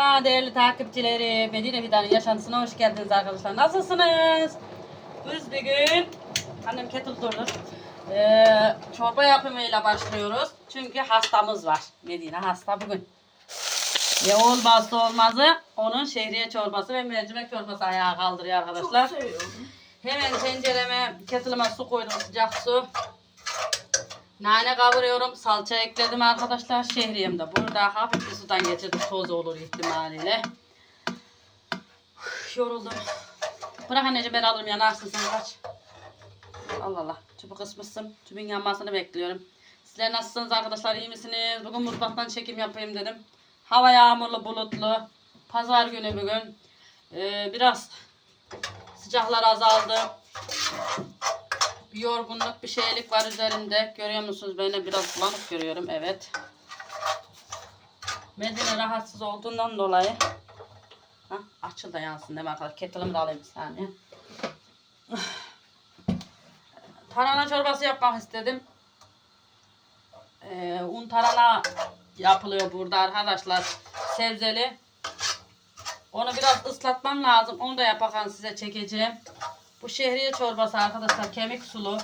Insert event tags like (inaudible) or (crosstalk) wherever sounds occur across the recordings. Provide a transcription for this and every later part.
Merhaba değerli takipçileri. Medine Vida'nın yaşantısına hoş geldiniz arkadaşlar. Nasılsınız? Biz bugün annem kettle durur. Ee, çorba yapımıyla başlıyoruz. Çünkü hastamız var. Medine hasta bugün. Ya olmazsa olmazı onun şehriye çorbası ve mercimek çorbası ayağa kaldırıyor arkadaşlar. Çok seviyorum. Hemen tencereme, kettle'ıma su koydum sıcak su. Nane kavuruyorum. Salça ekledim arkadaşlar. Şehriyem de burada. Hafif bir sudan geçirdim. Toz olur ihtimaliyle. Üf, yoruldum. Bırak anneciğim ben alırım yanarsın sen kaç. Allah Allah. Çubuk kısmışsın. Çubuğun yanmasını bekliyorum. Sizler nasılsınız arkadaşlar? iyi misiniz? Bugün mutfaktan çekim yapayım dedim. Hava yağmurlu bulutlu. Pazar günü bugün. Ee, biraz sıcaklar azaldı. Bir yorgunluk, bir şeylik var üzerinde. Görüyor musunuz? Ben de biraz bulanık görüyorum. Evet. Medine rahatsız olduğundan dolayı. Hah, açıl da yansın değil mi? Kettle'ımı da alayım bir saniye. (sighs) Tarhana çorbası yapmak istedim. Ee, un tarhana yapılıyor burada arkadaşlar. Sebzeli. Onu biraz ıslatmam lazım. Onu da yaparken size çekeceğim. Bu şehriye çorbası arkadaşlar kemik sulu.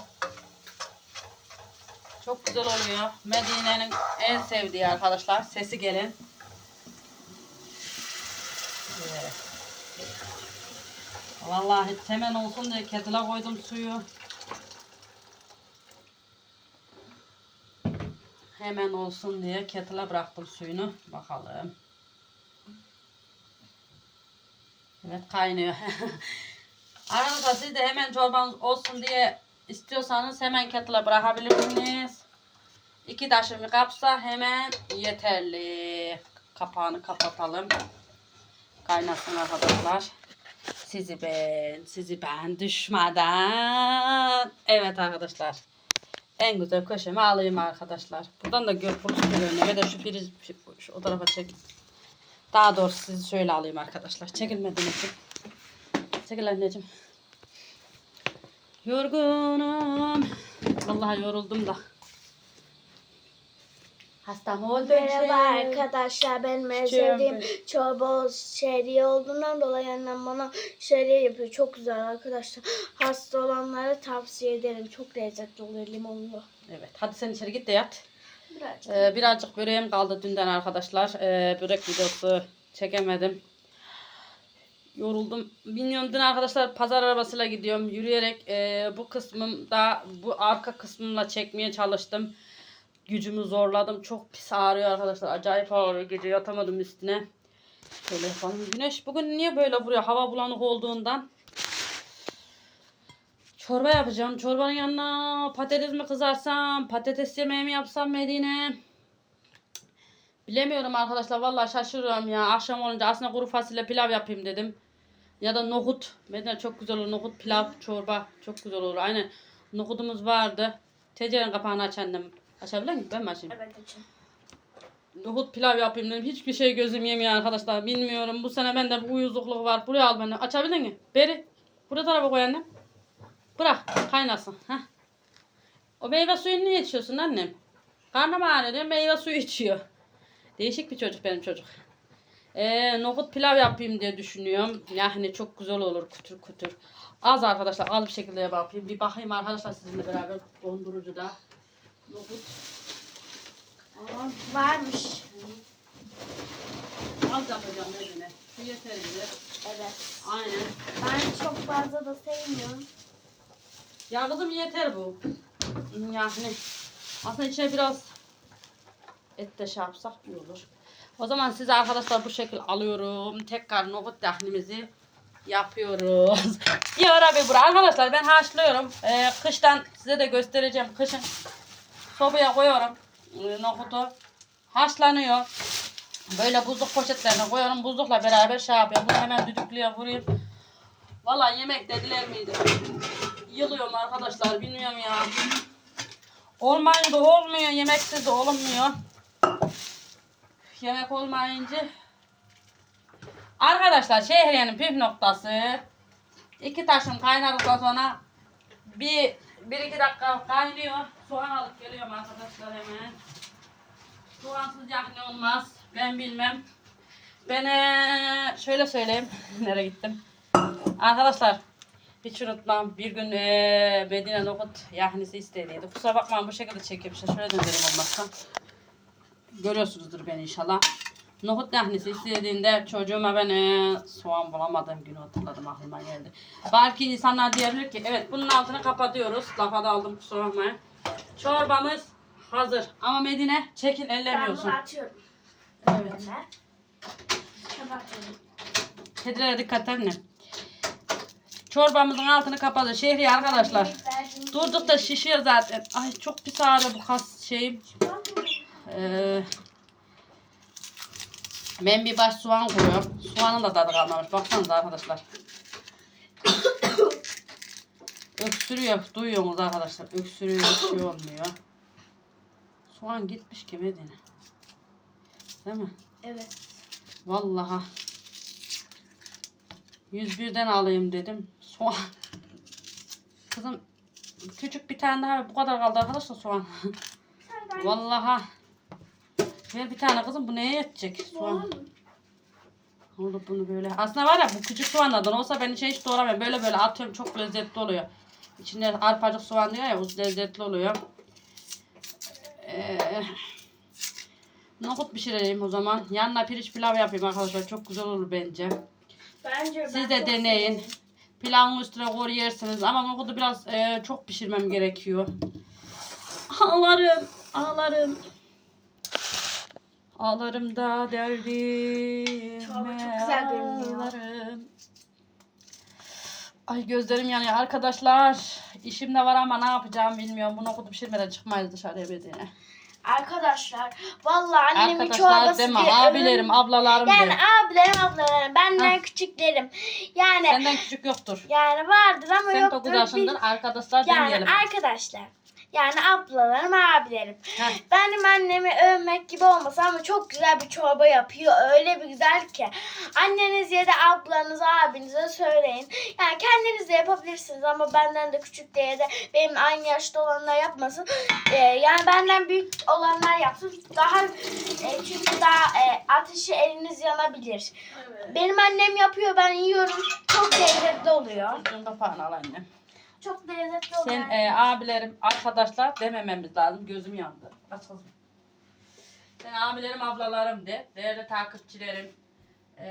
Çok güzel oluyor. Medine'nin en sevdiği arkadaşlar. Sesi gelin. Evet. Vallahi hemen olsun diye kettle'a koydum suyu. Hemen olsun diye kettle'a bıraktım suyunu. Bakalım. Evet kaynıyor. (laughs) Aranızda siz de hemen çorbanız olsun diye istiyorsanız hemen kettle'a bırakabilirsiniz. İki taşımı kapsa hemen yeterli. Kapağını kapatalım. Kaynasın arkadaşlar. Sizi ben, sizi ben düşmeden. Evet arkadaşlar. En güzel köşemi alayım arkadaşlar. Buradan da gör görünüyor. Ve de şu priz şu, o tarafa çek. Daha doğrusu sizi şöyle alayım arkadaşlar. Çekilmediğim için. Çekil anneciğim. Yorgunum. Vallahi yoruldum da. Hastam oldu. Merhaba arkadaşlar. Benim en Çiçeğim sevdiğim çorba şehriye olduğundan dolayı annem bana şehriye yapıyor. Çok güzel arkadaşlar. Hasta olanlara tavsiye ederim. Çok lezzetli oluyor limonlu. Evet. Hadi sen içeri git de yat. Birazcık. Ee, birazcık böreğim kaldı dünden arkadaşlar. Ee, börek videosu çekemedim. Yoruldum. Bilmiyorum dün arkadaşlar pazar arabasıyla gidiyorum. Yürüyerek e, bu kısmımda bu arka kısmımla çekmeye çalıştım. Gücümü zorladım. Çok pis ağrıyor arkadaşlar. Acayip ağrıyor. Gece yatamadım üstüne. Şöyle yapalım. Güneş bugün niye böyle vuruyor? Hava bulanık olduğundan. Çorba yapacağım. Çorbanın yanına patates mi kızarsam, patates yemeği mi yapsam Medine? Bilemiyorum arkadaşlar. Vallahi şaşırıyorum ya. Akşam olunca aslında kuru fasulye pilav yapayım dedim. Ya da nohut. Medine çok güzel olur. Nohut pilav, çorba. Çok güzel olur. Aynen. Nohutumuz vardı. Tencerenin kapağını aç annem. Açabilir miyim? Ben mi açayım? Evet açın. Nohut pilav yapayım dedim. Hiçbir şey gözüm yemiyor arkadaşlar. Bilmiyorum. Bu sene bende bir uyuzlukluk var. Buraya al beni. Açabilir mi? Beri. Buraya tarafa koy annem. Bırak. Kaynasın. Heh. O meyve suyunu niye içiyorsun annem? Karnım ağrıyor. Meyve suyu içiyor. Değişik bir çocuk benim çocuk. Ee, nohut pilav yapayım diye düşünüyorum. Yani çok güzel olur kütür kütür. Az arkadaşlar az bir şekilde yapayım. Bir bakayım arkadaşlar sizinle beraber dondurucuda. Nohut. Aa, Varmış. Az yapacağım. Şu yeter bize. Evet. Aynen. Ben çok fazla da sevmiyorum. Ya kızım yeter bu. Yani aslında içine biraz et de şey yapsak iyi olur. O zaman size arkadaşlar bu şekil alıyorum. Tekrar nohut dahnimizi yapıyoruz. (laughs) ya Rabbi bura. Arkadaşlar ben haşlıyorum. Ee, kıştan size de göstereceğim. Kışın sobaya koyuyorum. Ee, nohutu haşlanıyor. Böyle buzluk poşetlerine koyuyorum. Buzlukla beraber şey yapıyorum. Bunu hemen düdüklüye vuruyorum. Vallahi yemek dediler miydi? Yılıyorum arkadaşlar bilmiyorum ya. Olmayınca olmuyor. Yemeksiz de olmuyor. Yemek olmayınca. Arkadaşlar şehriyenin püf noktası. iki taşım kaynadıktan sonra bir, bir iki dakika kaynıyor. Soğan alıp geliyorum arkadaşlar hemen. Soğansız yakni olmaz. Ben bilmem. Ben eee, şöyle söyleyeyim. (laughs) Nereye gittim? Arkadaşlar hiç unutmam. Bir gün eee Medine Nokut yahnisi istediydi. Kusura bakmayın bu şekilde. İşte şöyle dönerim olmazsa. Görüyorsunuzdur beni inşallah. Nohut yahnisi istediğinde çocuğuma ben eee, soğan bulamadığım günü hatırladım aklıma geldi. Belki insanlar diyebilir ki evet bunun altını kapatıyoruz. Lafa da aldım kusura bakmayın. Çorbamız hazır. Ama Medine çekil Ben ellemiyorsun. bunu atıyorum. Evet. Kapatıyorum. Kedilere dikkat edin. Çorbamızın altını kapalı. Şehriye arkadaşlar. Durduk da şişiyor zaten. Ay çok pis ağrıyor bu kas şeyim. Ee, ben bir baş soğan koyuyorum. Soğanın da tadı kalmamış. Baksanıza arkadaşlar. Öksürüyor. Duyuyorsunuz arkadaşlar. Öksürüyor. Bir şey olmuyor. Soğan gitmiş ki Medine. Değil mi? Evet. Vallahi. 101'den alayım dedim. Soğan. Kızım küçük bir tane daha bu kadar kaldı arkadaşlar soğan. Vallahi. Ver bir tane kızım bu neye yetecek soğan? Oldu bunu böyle. Aslında var ya bu küçük soğanlardan olsa ben içine hiç doğramıyorum. Böyle böyle atıyorum çok lezzetli oluyor. İçinde arpacık soğan diyor ya o lezzetli oluyor. Ee, nohut pişireyim o zaman. Yanına pirinç pilav yapayım arkadaşlar. Çok güzel olur bence. Bence Siz de deneyin. Pilavın üstüne koy yersiniz. Ama nohutu biraz e, çok pişirmem gerekiyor. Ağlarım. Ağlarım. Ağlarım da derdim. Çorba çok güzel görünüyor. Ağlarım. Ay gözlerim yanıyor arkadaşlar. İşim de var ama ne yapacağım bilmiyorum. Bu nohutu pişirmeden çıkmayız dışarıya bedene. Arkadaşlar vallahi annemin Arkadaşlar çorbası diye Abilerim, ablalarım Yani de. abilerim ablalarım benden küçüklerim. Yani Senden küçük yoktur. yani vardır ama Sen yoktur. 9 yaşındın. Arkadaşlar Yani demeyelim. arkadaşlar. Yani ablalarım, abilerim. Heh. Benim annemi övmek gibi olmasa ama çok güzel bir çorba yapıyor. Öyle bir güzel ki. Anneniz ya da ablanız, abinize söyleyin. Yani kendiniz de yapabilirsiniz ama benden de küçük diye de benim aynı yaşta olanlar yapmasın. Ee, yani benden büyük olanlar yapsın. Daha e, çünkü daha e, ateşi eliniz yanabilir. Benim annem yapıyor, ben yiyorum. Çok lezzetli oluyor. Çocuğun kapağını al annem. Çok lezzetli oluyor. Sen e, abilerim, arkadaşlar demememiz lazım. Gözüm yandı. Aç kızım. Sen abilerim, ablalarım de. Değerli takipçilerim. E,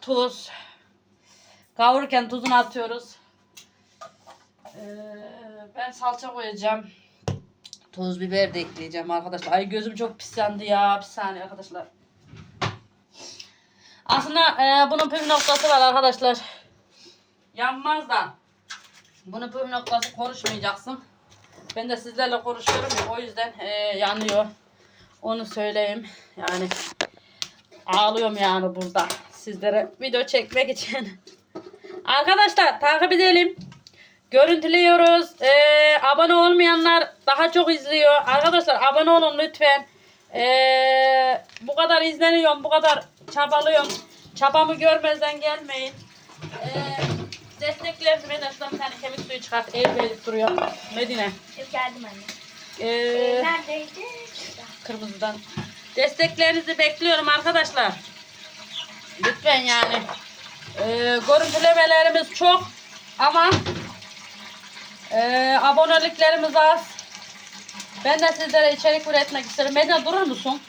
tuz. Kavururken tuzunu atıyoruz. E, ben salça koyacağım. Tuz, biber de ekleyeceğim arkadaşlar. Ay gözüm çok pis yandı ya. Bir saniye arkadaşlar. Aslında e, bunun püf noktası var arkadaşlar. Yanmaz da. Bunun püf noktası konuşmayacaksın. Ben de sizlerle konuşuyorum ya o yüzden e, yanıyor. Onu söyleyeyim. Yani ağlıyorum yani burada. Sizlere video çekmek için. (laughs) Arkadaşlar takip edelim. Görüntülüyoruz. E, abone olmayanlar daha çok izliyor. Arkadaşlar abone olun lütfen. E, bu kadar izleniyorum. Bu kadar çabalıyorum. Çabamı görmezden gelmeyin. E, desteklerinizi Medine şuradan bir tane kemik suyu çıkart. El verip duruyor. Medine. Yok, geldim anne. E, Ee, neredeydi? Şurada. kırmızıdan. Desteklerinizi bekliyorum arkadaşlar. Lütfen yani. Ee, görüntülemelerimiz çok ama e, aboneliklerimiz az. Ben de sizlere içerik üretmek isterim. Medine durur musun?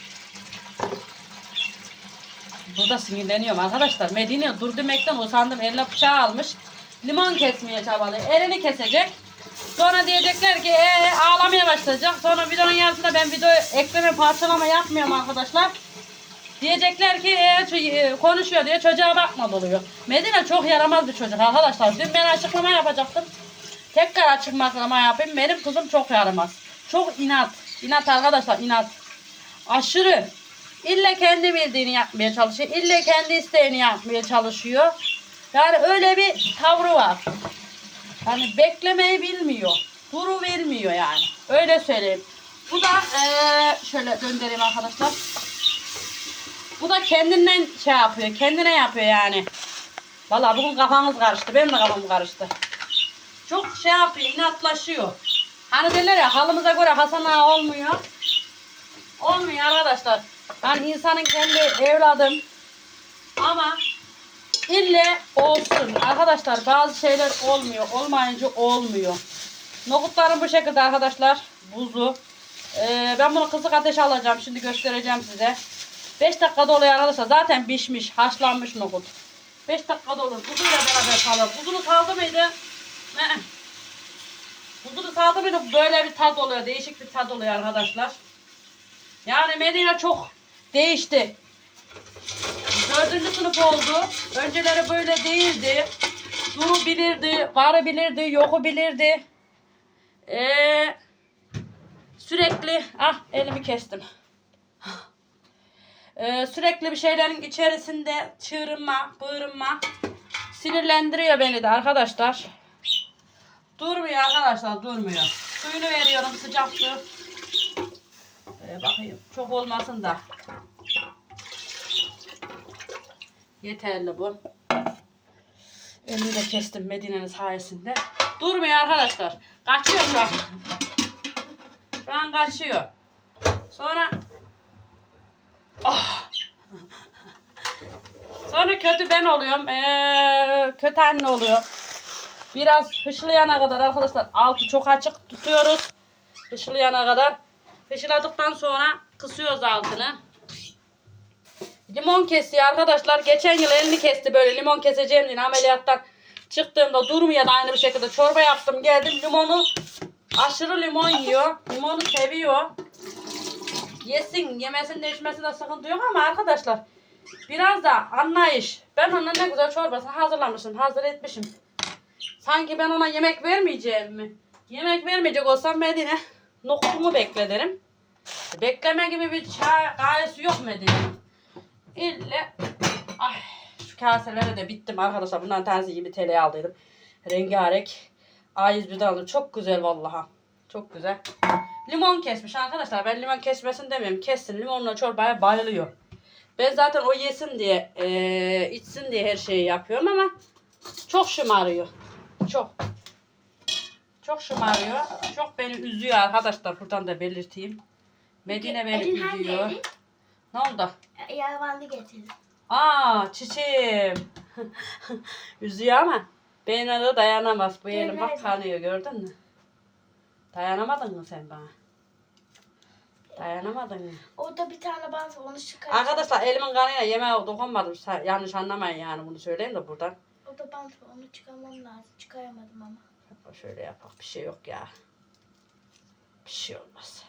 Burada sinirleniyorum arkadaşlar. Medine dur demekten usandım. Eline bıçağı almış. Limon kesmeye çabalıyor. Elini kesecek. Sonra diyecekler ki ee, ağlamaya başlayacak. Sonra videonun yarısında ben video ekleme parçalama yapmıyorum arkadaşlar. Diyecekler ki ee, e, konuşuyor diye çocuğa bakma oluyor. Medine çok yaramaz bir çocuk arkadaşlar. Dün ben açıklama yapacaktım. Tekrar açıklama yapayım. Benim kızım çok yaramaz. Çok inat. İnat arkadaşlar inat. Aşırı. İlle kendi bildiğini yapmaya çalışıyor. İlle kendi isteğini yapmaya çalışıyor. Yani öyle bir tavrı var. Hani beklemeyi bilmiyor. Duru vermiyor yani. Öyle söyleyeyim. Bu da eee, şöyle döndüreyim arkadaşlar. Bu da kendinden şey yapıyor. Kendine yapıyor yani. Vallahi bugün kafamız karıştı. Benim de kafam karıştı. Çok şey yapıyor. inatlaşıyor. Hani derler ya halımıza göre Hasan ağa olmuyor. Olmuyor arkadaşlar. Yani insanın kendi evladım Ama ille olsun. Arkadaşlar bazı şeyler olmuyor. Olmayınca olmuyor. Nohutlarım bu şekilde arkadaşlar. Buzu. Ee, ben bunu kızık ateşe alacağım. Şimdi göstereceğim size. 5 dakikada oluyor arkadaşlar. Zaten pişmiş, haşlanmış nohut. 5 dakikada olur. Buzuyla beraber kalır. Buzunu saldı mıydı? Buzunu saldı mıydı? Böyle bir tat oluyor. Değişik bir tat oluyor arkadaşlar. Yani Medine çok değişti. Dördüncü sınıf oldu. Önceleri böyle değildi. Duru bilirdi, varı bilirdi, yoku bilirdi. Ee, sürekli, ah elimi kestim. Ee, sürekli bir şeylerin içerisinde çığırınma, bağırınma sinirlendiriyor beni de arkadaşlar. Durmuyor arkadaşlar, durmuyor. Suyunu veriyorum sıcak su. Ee, bakayım çok olmasın da. Yeterli bu. Elimi de kestim Medine'nin sayesinde. Durmuyor arkadaşlar. Kaçıyor şu an. Şu an kaçıyor. Sonra Ah! Sonra kötü ben oluyorum. Ee, kötü anne oluyor. Biraz hışlayana kadar arkadaşlar altı çok açık tutuyoruz. Hışlayana kadar. Hışladıktan sonra kısıyoruz altını. Limon kesiyor arkadaşlar. Geçen yıl elini kesti böyle limon keseceğim diye ameliyattan çıktığımda durmuyor aynı bir şekilde çorba yaptım geldim limonu aşırı limon yiyor. Limonu seviyor. Yesin yemesin de içmesin de sıkıntı yok ama arkadaşlar biraz da anlayış. Ben ona ne güzel çorbasını hazırlamışım hazır etmişim. Sanki ben ona yemek vermeyeceğim mi? Yemek vermeyecek olsam Medine nohutumu bekle derim. Bekleme gibi bir çay gayesi yok Medine'nin. İlle ay şu kaselere de bittim arkadaşlar. Bundan tanesi 20 TL aldıydım. Rengarenk. A101'den aldım. Çok güzel vallaha. Çok güzel. Limon kesmiş arkadaşlar. Ben limon kesmesin demiyorum. Kessin. Limonla çorbaya bayılıyor. Ben zaten o yesin diye, eee, içsin diye her şeyi yapıyorum ama çok şımarıyor. Çok. Çok şımarıyor. Çok beni üzüyor arkadaşlar. Buradan da belirteyim. Medine beni üzüyor. Ne oldu? Yavandı getirdim. Aa çiçeğim. (laughs) Üzüyor ama benim de dayanamaz. Bu elim bak kanıyor gördün mü? Dayanamadın mı sen bana? Dayanamadın mı? Orada bir tane bant var onu çıkar. Arkadaşlar elimin kanıyla yemeğe dokunmadım. Yanlış anlamayın yani bunu söyleyeyim de buradan. Orada bant var onu çıkarmam lazım. Çıkaramadım ama. Şöyle yapak bir şey yok ya. Bir şey olmaz.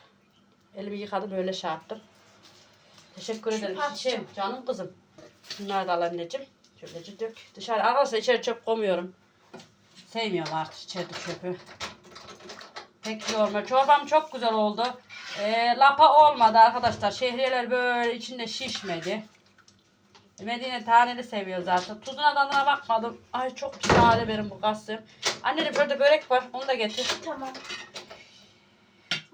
Elimi yıkadım öyle şey yaptım. Teşekkür ederim çiçeğim canım kızım. Bunları da al anneciğim. Şöylece dök. Dışarı arkadaşlar içeri çöp koymuyorum. Sevmiyorum artık içeride çöpü. Pek yorma. Çorbam çok güzel oldu. Ee, lapa olmadı arkadaşlar. Şehriyeler böyle içinde şişmedi. Medine taneli seviyor zaten. Tuzuna tadına bakmadım. Ay çok güzel benim bu kasım. Anneciğim şurada börek var. Onu da getir. Tamam.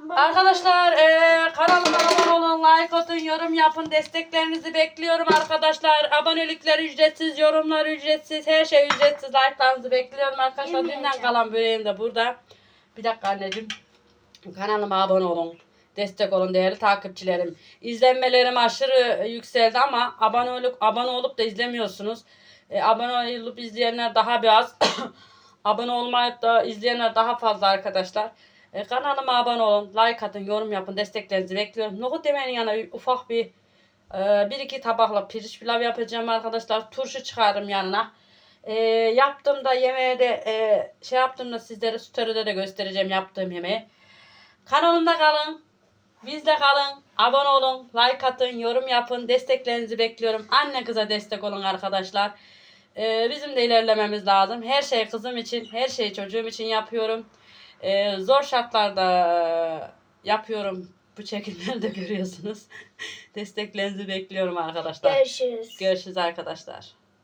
Arkadaşlar eee kanalıma abone olun, like atın, yorum yapın. Desteklerinizi bekliyorum arkadaşlar. Abonelikler ücretsiz, yorumlar ücretsiz, her şey ücretsiz. Like'larınızı bekliyorum arkadaşlar. Dünden kalan böreğim de burada. Bir dakika anneciğim. Kanalıma abone olun. Destek olun değerli takipçilerim. İzlenmelerim aşırı yükseldi ama abone olup abone olup da izlemiyorsunuz. E, abone olup izleyenler daha bir az. (coughs) abone olmayıp da izleyenler daha fazla arkadaşlar. E, kanalıma abone olun, like atın, yorum yapın, desteklerinizi bekliyorum. Nohut yemeğinin yanına ufak bir e, bir iki tabakla pirinç pilav yapacağım arkadaşlar. Turşu çıkarım yanına. E, yaptığımda yemeğe de e, şey yaptığımda sizlere story'de de göstereceğim yaptığım yemeği. Kanalımda kalın. Bizde kalın. Abone olun. Like atın. Yorum yapın. Desteklerinizi bekliyorum. Anne kıza destek olun arkadaşlar. Ee, bizim de ilerlememiz lazım. Her şey kızım için, her şeyi çocuğum için yapıyorum. Ee, zor şartlarda yapıyorum. Bu çekimleri de görüyorsunuz. (laughs) Desteklerinizi bekliyorum arkadaşlar. Görüşürüz. Görüşürüz arkadaşlar.